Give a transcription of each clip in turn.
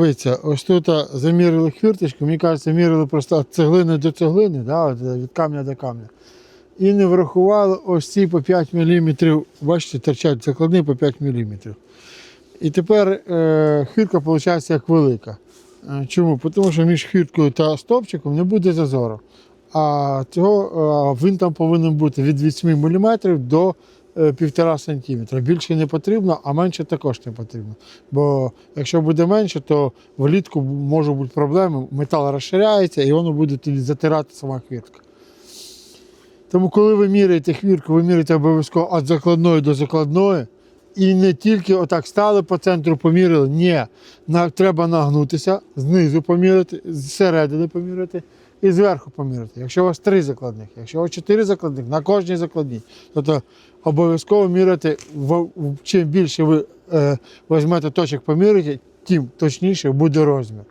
Дивіться, ось тут замірили хвірточку, мені кажеться, мірили просто від цеглини до цеглини, да, е, від камня до камня. І не врахували ось ці по 5 мм, бачите, торчать закладні по 5 мм. І тепер е, хвіртка виходить як велика. Е, Чому? Тому що між хвірткою та стовпчиком не буде зазору. А цього він там повинен бути від 8 мм до е, 1,5 см. Більше не потрібно, а менше також не потрібно. Бо якщо буде менше, то влітку можуть бути проблеми, метал розширяється і воно буде затирати сама хвіртка. Тому, коли ви міряєте хвіртку, ви міряєте обов'язково від закладної до закладної. І не тільки отак стали по центру, поміряли. Ні, треба нагнутися, знизу поміряти, зсередини поміряти і зверху поміряти. Якщо у вас три закладних, якщо у вас чотири закладних, на кожній закладній, тобто обов'язково в- чим більше ви е, візьмете точок поміряти, тим точніше буде розмір.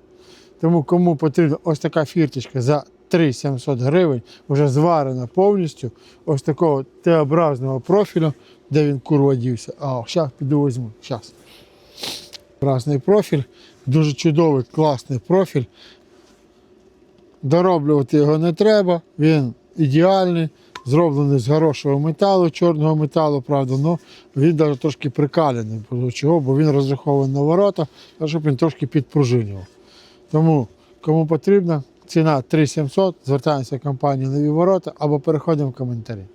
Тому кому потрібна ось така фірточка за 3700 гривень, вже зварена повністю, ось такого Т-образного профілю, де він курва дівся. А, зараз піду візьму. Зараз. Разний профіль, дуже чудовий, класний профіль. Дороблювати його не треба, він ідеальний, зроблений з хорошого металу, чорного металу, правда, але він навіть трошки прикалений. Чого? Бо він розрахований на ворота, щоб він трошки підпружинював. Тому кому потрібно, ціна 3700, звертаємося в компанію Нові ворота або переходимо в коментарі.